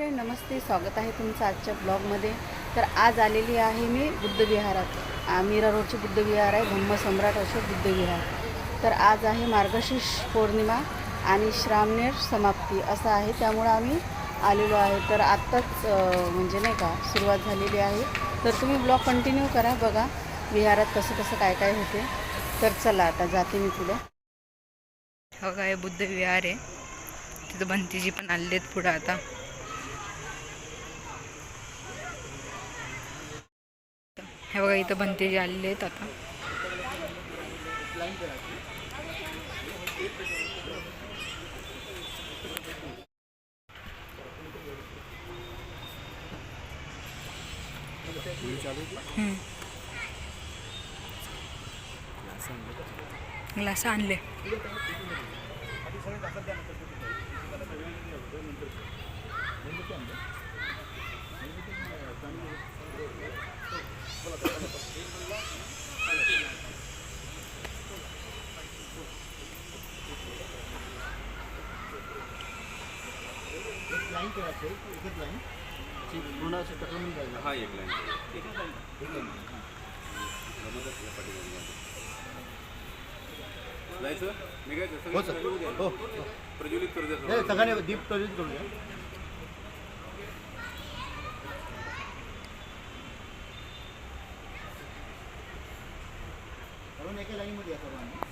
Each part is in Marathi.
नमस्ते. स्वागत आहे तुमचं आजच्या ब्लॉगमध्ये. तर आज आलेली आहे मी बुद्धविहारात. मीरा रोडचे बुद्धविहार आहे. धम्मसम्राट अशोक बुद्धविहार. तर आज आहे मार्गशीर्ष पौर्णिमा आणि श्रामनेर समाप्ती. असं आहे. त्यामुळं आम्ही आलेलो आहे. तर आत्ताच म्हणजे नाही का सुरुवात झालेली आहे. तर तुम्ही ब्लॉग कंटिन्यू करा. बघा विहारात कसं कसं काय काय होते. तर चला आता जाते मी पुढे. बघा काय बुद्धविहार आहे. तिथं भंतीजी पण आलेले आहेत पुढं आता. हे बघा इथं भंतेजी आलेले आहेत आता. ग्लास आणले. हा एक लाईन जायचं हो सगळं सर। प्रज्वलित हो द्या. प्रज्वलित करू द्या सगळ्यांनी दीप प्रज्वलित द्या. सर्वांनी एका लाईनमध्ये या सर्वांनी.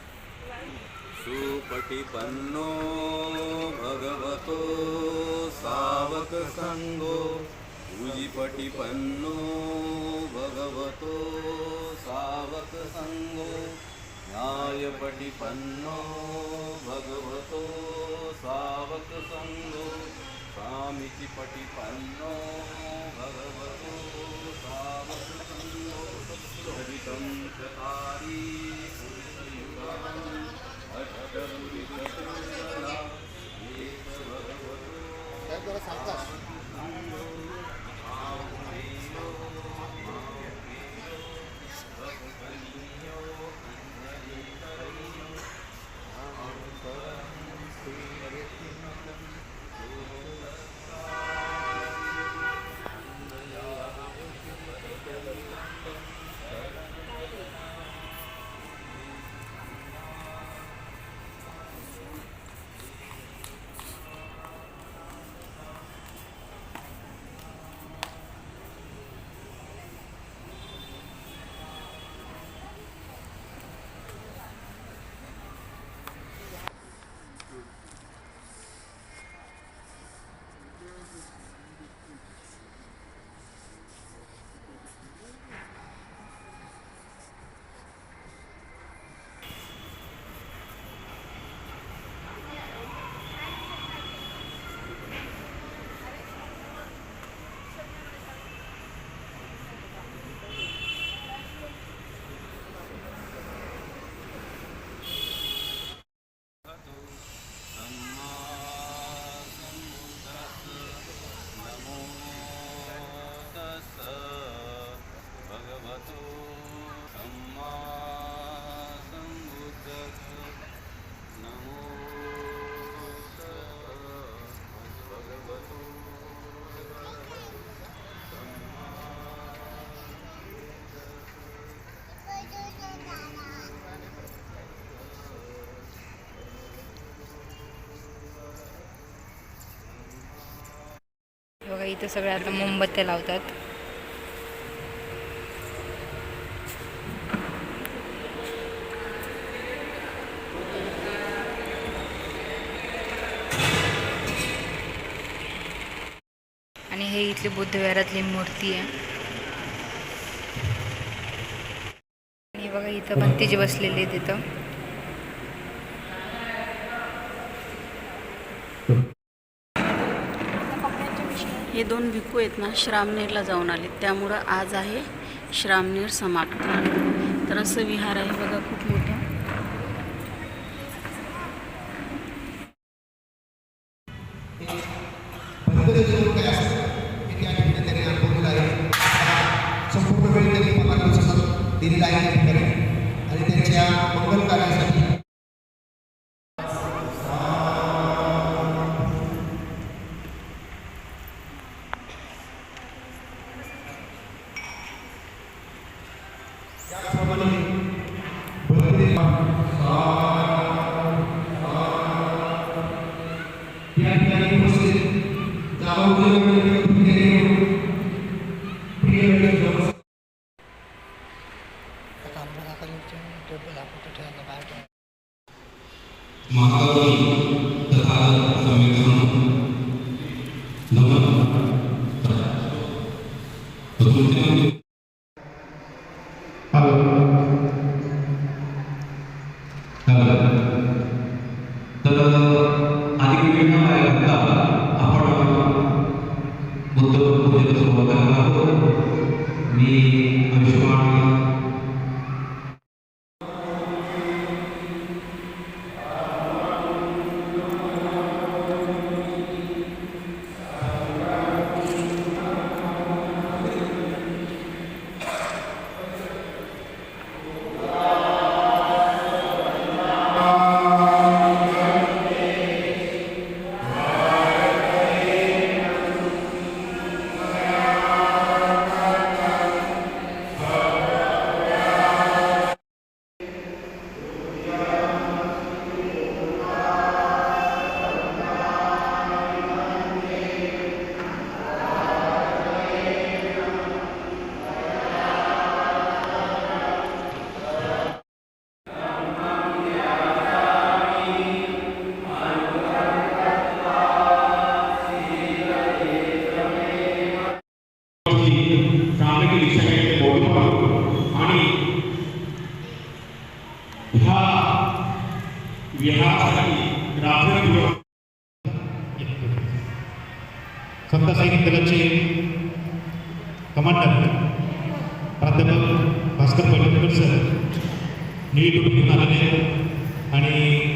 सुपटिपन्नो भगवतो सावक संगो उजिपटिपन्नो भगवतो सावक संगो न्यायपटिपन्नो भगवतो सावक संगो स्वामीची पटिपन्नो भगवतो सावक संगो हरितं चतारी Agora salta. बघा इथं सगळे आता मोमबत्त्या लावतात. आणि हे इथली बुद्ध विहारातली मूर्ती आहे. आणि बघा इथं भंतीजी बसलेली आहे तिथं हे दोन भिकू आहेत ना श्रामनेरला जाऊन आले त्यामुळं आज आहे श्रामनेर समाप्ती. तर असं विहार आहे बघा खूप मोठं. संपूर्ण वेळ त्यांनी दिलेला आहे. आणि त्यांच्या मंगल कार्यासाठी विहारासाठी रात्रदिवस समता सैनिक दलाचे कमांडर प्राध्यापक भास्कर पडळकर सर निळी टोपी घेऊन आलेले आहेत आणि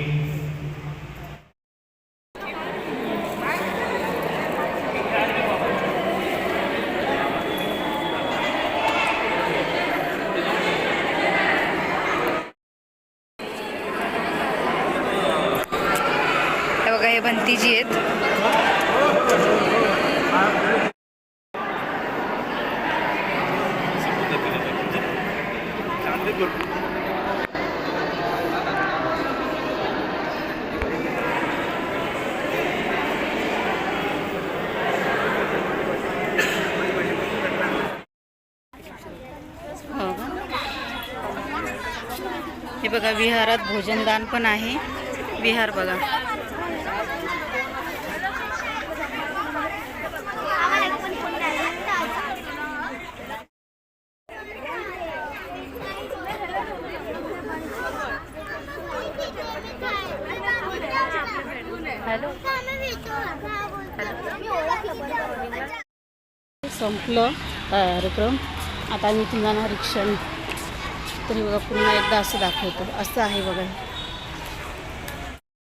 भंतीजी आहेत हो बघा विहारात भोजनदान आहे. विहार बघा. हॅलो. संपलं कार्यक्रम. आता मी तुम्हाला जाणार तरी बघा पुन्हा एकदा असं दाखवतो. असं आहे बघा.